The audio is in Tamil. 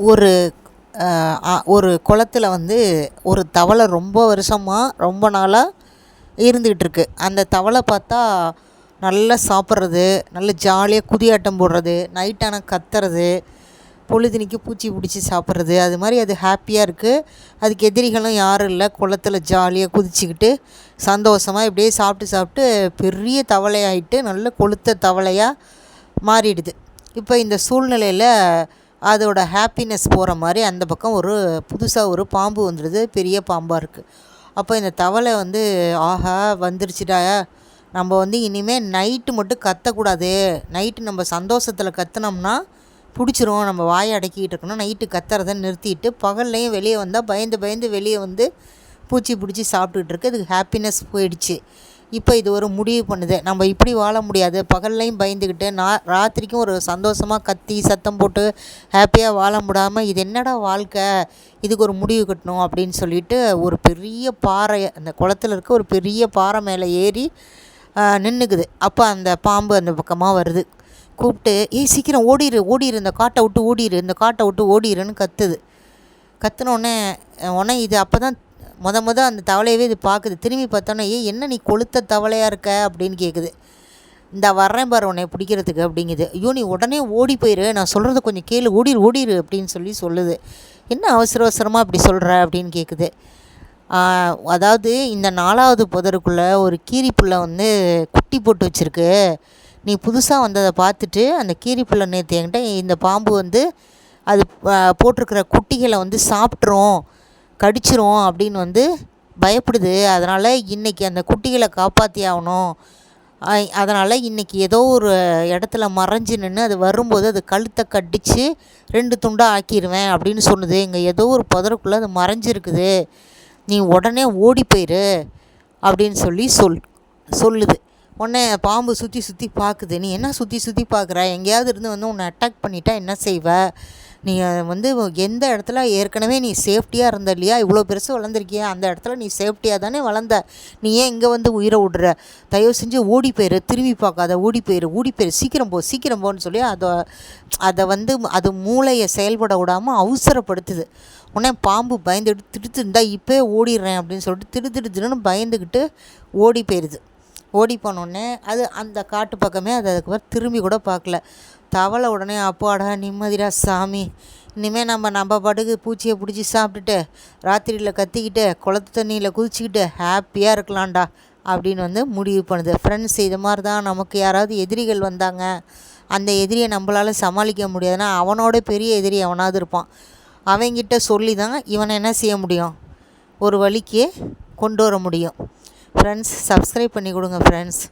ஒரு ஒரு குளத்துல வந்து ஒரு தவளை ரொம்ப வருஷமாக ரொம்ப நாளாக இருந்துக்கிட்டு இருக்கு அந்த தவளை பார்த்தா நல்லா சாப்பிட்றது நல்ல ஜாலியாக குதியாட்டம் போடுறது நைட் ஆனால் கத்துறது பொழுதுனிக்கு பூச்சி பிடிச்சி சாப்பிட்றது அது மாதிரி அது ஹாப்பியாக இருக்குது அதுக்கு எதிரிகளும் யாரும் இல்லை குளத்துல ஜாலியாக குதிச்சுக்கிட்டு சந்தோஷமாக இப்படியே சாப்பிட்டு சாப்பிட்டு பெரிய தவளையாயிட்டு நல்ல கொளுத்த தவளையாக மாறிடுது. இப்போ இந்த சூழ்நிலையில் அதோட ஹாப்பினஸ் போகிற மாதிரி அந்த பக்கம் ஒரு புதுசாக ஒரு பாம்பு வந்துடுது பெரிய பாம்பாக இருக்குது அப்போ இந்த தவளை வந்து ஆஹா வந்துருச்சுடா. நம்ம வந்து இனிமேல் நைட்டு மட்டும் கத்தக்கூடாது. நைட்டு நம்ம சந்தோஷத்தில் கத்துனோம்னா பிடிச்சிரும். நம்ம வாயை அடக்கிக்கிட்டு இருக்கணும். நைட்டு கத்துறத நிறுத்திட்டு பகல்லையும் வெளியே வந்தால் பயந்து பயந்து வெளியே வந்து பூச்சி பிடிச்சி சாப்பிட்டுட்டு இருக்கு. அதுக்கு ஹாப்பினஸ் போயிடுச்சு. இப்போ இது ஒரு முடிவு பண்ணுது. நம்ம இப்படி வாழ முடியாது. பகல்லையும் பயந்துக்கிட்டு நான் ராத்திரிக்கும் ஒரு சந்தோஷமாக கத்தி சத்தம் போட்டு ஹாப்பியாக வாழ முடியாமல் இது என்னடா வாழ்க்கை? இதுக்கு ஒரு முடிவு கட்டணும் அப்படின்னு சொல்லிட்டு ஒரு பெரிய பாறை அந்த குளத்துல இருக்க ஒரு பெரிய பாறை மேலே ஏறி நின்றுக்குது அப்போ அந்த பாம்பு அந்த பக்கமாக வருது. கூப்பிட்டு ஏய் சீக்கிரம் ஓடிரு ஓடிரு. இந்த காட்டை விட்டு ஓடிரு. இந்த காட்டை விட்டு ஓடிருன்னு கத்துது. கத்துனோடனே உடனே இது அப்போ தான் முத முத அந்த தவளையவே இது பார்க்குது. திரும்பி பார்த்தோன்னே ஏ என்ன நீ கொளுத்த தவளையாக இருக்க? அப்படின்னு கேட்குது இந்த வர்றேன் பாரு உன்னை பிடிக்கிறதுக்கு அப்படிங்குது. ஐயோ நீ உடனே ஓடி போயிரு. நான் சொல்கிறத கொஞ்சம் கேளு. ஓடிரு ஓடிரு அப்படின்னு சொல்லி சொல்லுது. என்ன அவசர அவசரமாக அப்படி சொல்கிற அப்படின்னு கேட்குது அதாவது இந்த நாலாவது புதருக்குள்ளே ஒரு கீரிப்புள்ள வந்து குட்டி போட்டு வச்சுருக்கு. நீ புதுசாக வந்ததை பார்த்துட்டு அந்த கீரிப்புள்ளை நேற்று என்கிட்ட இந்த பாம்பு வந்து அது போட்டிருக்கிற குட்டிகளை வந்து சாப்பிட்ரும் கடிச்சிரும் அப்படின்னு வந்து பயப்படுது. அதனால் இன்றைக்கி அந்த குட்டிகளை காப்பாற்றி ஆகணும். அதனால் இன்றைக்கி ஏதோ ஒரு இடத்துல மறைஞ்சு நின்று அது வரும்போது அது கழுத்தை கடித்து ரெண்டு துண்டாக ஆக்கிடுவேன் அப்படின்னு சொன்னது. இங்கே ஏதோ ஒரு புதருக்குள்ளே அது மறைஞ்சிருக்குது. நீ உடனே ஓடி போயிரு அப்படின்னு சொல்லி சொல் சொல்லுது. உன்னை பாம்பு சுற்றி சுற்றி பார்க்குது நீ என்ன சுற்றி சுற்றி பார்க்குற எங்கேயாவது இருந்து வந்து உன்னை அட்டாக் பண்ணிட்டா என்ன செய்வ? நீ வந்து எந்த இடத்துல ஏற்கனவே நீ சேஃப்டியாக இருந்த இல்லையா? இவ்வளோ பெருசு வளர்ந்துருக்கியா? அந்த இடத்துல நீ சேஃப்டியாக தானே வளர்ந்த. நீ ஏன் இங்கே வந்து உயிரை விடுற? தயவு செஞ்சு ஓடி போயிரு. திரும்பி பார்க்காத. ஓடி போயிரு. ஓடி போயிரு. சீக்கிரம் போ. சீக்கிரம் போன்னு சொல்லி அதை அதை வந்து அது மூளையை செயல்பட விடாமல் அவசரப்படுத்துது. உடனே பாம்பு பயந்துட்டு திடுத்து இருந்தால் இப்போ ஓடிடுறேன் அப்படின்னு சொல்லிட்டு திரு திடு திடுன்னு பயந்துக்கிட்டு ஓடி போயிடுது ஓடி போனோடனே அது அந்த காட்டு பக்கமே அது அதுக்கப்புறம் திரும்பி கூட பார்க்கல. தவளை உடனே அப்பாடா நிம்மதிடா சாமி. இனிமேல் நம்ம நம்ம பாட்டுக்கு பூச்சியை பிடிச்சி சாப்பிட்டுட்டு ராத்திரியில் கத்திக்கிட்டு குளத்து தண்ணியில் குதிச்சுக்கிட்டு ஹாப்பியாக இருக்கலாம்டா அப்படின்னு வந்து முடிவு பண்ணுது. ஃப்ரெண்ட்ஸ் இது மாதிரி தான் நமக்கு யாராவது எதிரிகள் வந்தாங்க. அந்த எதிரியை நம்மளால் சமாளிக்க முடியாதுன்னா அவனோட பெரிய எதிரி அவனாவது இருப்பான். அவங்கிட்ட சொல்லி தான் இவனை என்ன செய்ய முடியும்? ஒரு வழிக்கு கொண்டு வர முடியும். ஃப்ரெண்ட்ஸ் சப்ஸ்கிரைப் பண்ணி கொடுங்க ஃப்ரெண்ட்ஸ்